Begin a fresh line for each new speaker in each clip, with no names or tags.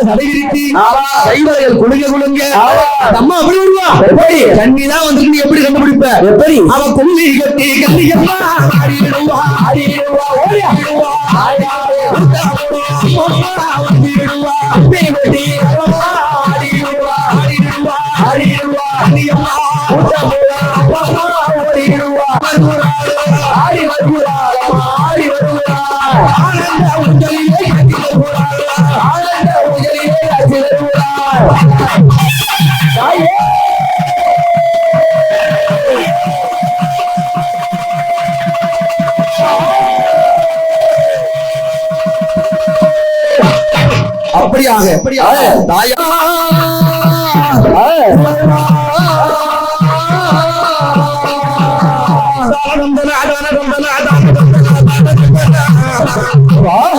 சடைவிரித்து. அந்த அம்மா அப்படி வருவா.
எப்படி?
கண்ணி தான் வந்துருக்கு நீ எப்படி கண்டுபிடிப்ப?
எப்படி?
அவ கொல்லி கட்டி ஆடிடுவா ஆடிடுவா ஆடிடுவா ஆடிடுவா ஆடிடுவா அப்படியாக அப்படியாக தாயா நம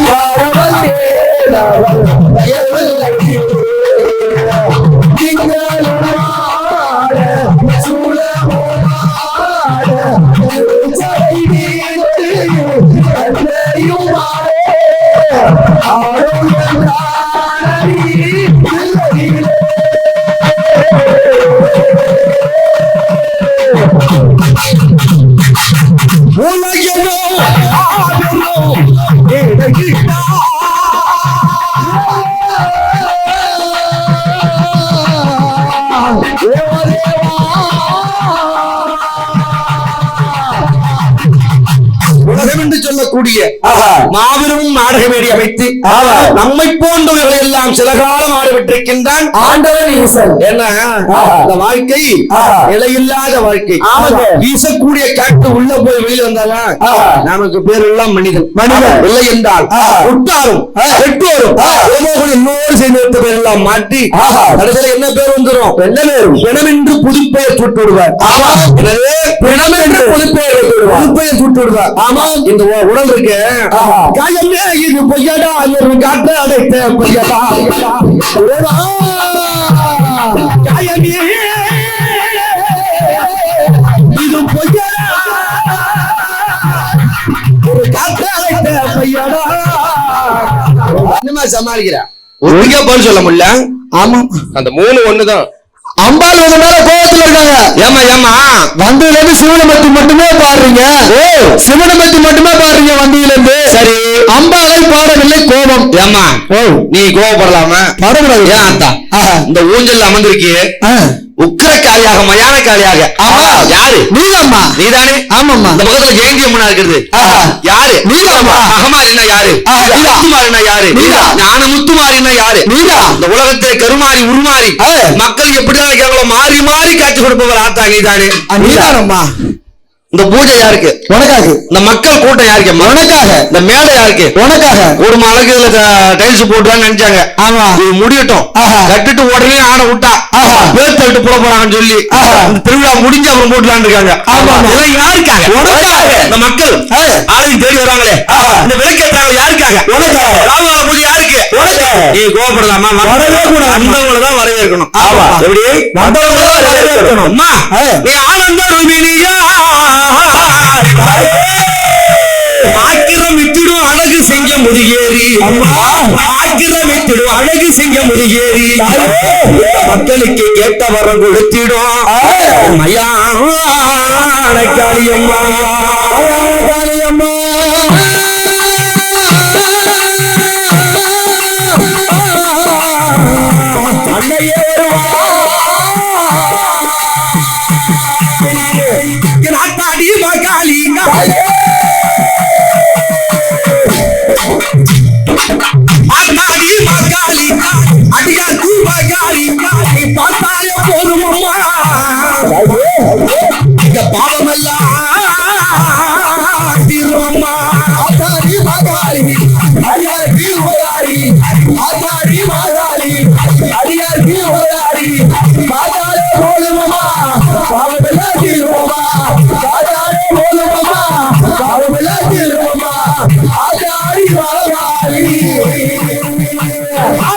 உலகம் என்று சொல்லக்கூடிய மாபெரும் நாடக மேடை அமைத்து. நம்மை போன்றவர்களை எல்லாம் சில காலம் ஆடவிட்டிருக்கின்றான்
ஆண்டவன்
என்ன. இந்த வாழ்க்கை
ஆஹா.
நிலையில்லாத வாழ்க்கை. வீசக்கூடிய காற்று உள்ள போய் வெளியே வந்தாலும். நமக்கு பேர் எல்லாம் மனிதன்
மனிதன்.
இல்லை என்றால். உட்டாரும் பெற்றோரும் இன்னொரு வைத்த பேர் எல்லாம் மாற்றி
ஆஹா.
கடைசியில் என்ன பேர் வந்துரும்
என்ன பேரும்
பிணமென்று புதுப்பெயர் சுட்டு விடுவார்
ஆமா.
எனவே பிணமென்று புதுப்பெயர் விடுவார் புதுப்பெயர் சுட்டு விடுவார் ஆமா இந்த உடல் இருக்கு. காயமே இது பொய்யடா ஒரு காற்று அடைத்த பொய்யடா. காயமே. இது பொய்யடா. ஒரு காற்று அடைத்த பொய்யடா. என்னமா சமாளிக்கிற?
ஒழுங்கா பதில் சொல்ல முடியல?
ஆமா.
அந்த மூணு ஒண்ணுதான்.
அம்பாள் உங்க மேல கோபத்துல இருக்காங்க.
ஏமா ஏமா
வந்ததுல இருந்து சிவனை பத்தி மட்டுமே பாடுறீங்க. ஓ. சிவனை பத்தி மட்டுமே பாடுறீங்க வந்ததுல இருந்து
சரி.
அம்பாளை பாடவில்லை கோபம்.
ஏமா
ஓ.
நீ கோவப்படலாம?
பாடக்கூடாது
ஏன் அத்தா. இந்த ஊஞ்சல்ல அமர்ந்திருக்கியே.
ஆ.
உக்கிரக்காளியாக மயானக்காளியாக
ஆமா.
யாரு?
நீதாம்மா.
நீதானே?
ஆமாம்மா.
இந்த பக்கத்துல ஜெயந்தி அம்மனா இருக்கிறது. யாரு?
நீதாம்மா.
அகமாரினா யாரு. முத்துமாரினா யாரு?
நீதான்.
ஞான முத்துமாரினா யாரு?
நீதான்.
இந்த உலகத்தை கருமாறி உருமாறி. மக்கள் எப்படி மாறி மாறி காட்சி கொடுப்பவர் ஆத்தா நீதானே.
நீதானம்மா.
இந்த பூஜை யாருக்கு
உனக்காக
இந்த மக்கள் கூட்டம் யாருக்கு
உனக்காக
இந்த மேடை யாருக்கு
உனக்காக
ஒரு அளவுக்கு இதுல டைல்ஸ் போட்டுவான்னு நினைச்சாங்க
ஆமா
இது முடியட்டும். கட்டிட்டு உடனே ஆட விட்டா. பேர் தட்டு போட போறாங்கன்னு சொல்லி திருவிழா முடிஞ்சு அப்புறம் போட்டுலான்னு இருக்காங்க
ஆமா.
இதெல்லாம் யாருக்காக
உனக்காக.
இந்த மக்கள்
ஆ.
ஆளையும் தேடி வராங்களே. இந்த விளக்கேற்றாங்க யாருக்காக
உனக்காக.
ராகுகால பூஜை யாருக்கு
உனக்காக.
நீ கோவப்படலாமா
வரவே கூடாது.
வந்தவங்கள தான் வரவேற்கணும்
ஆமா.
எப்படி
வந்தவங்கள தான் வரவேற்கணும்.
அம்மா. நீ ஆனந்த ரூபினியா
ஆக்கிரமித்திடும் அழகு சிங்கம் முருகேறி மக்களுக்கு கேட்ட வரம் கொடுத்திடும் மயான காளியம்மா.
பாவத்தை தீர்வோமா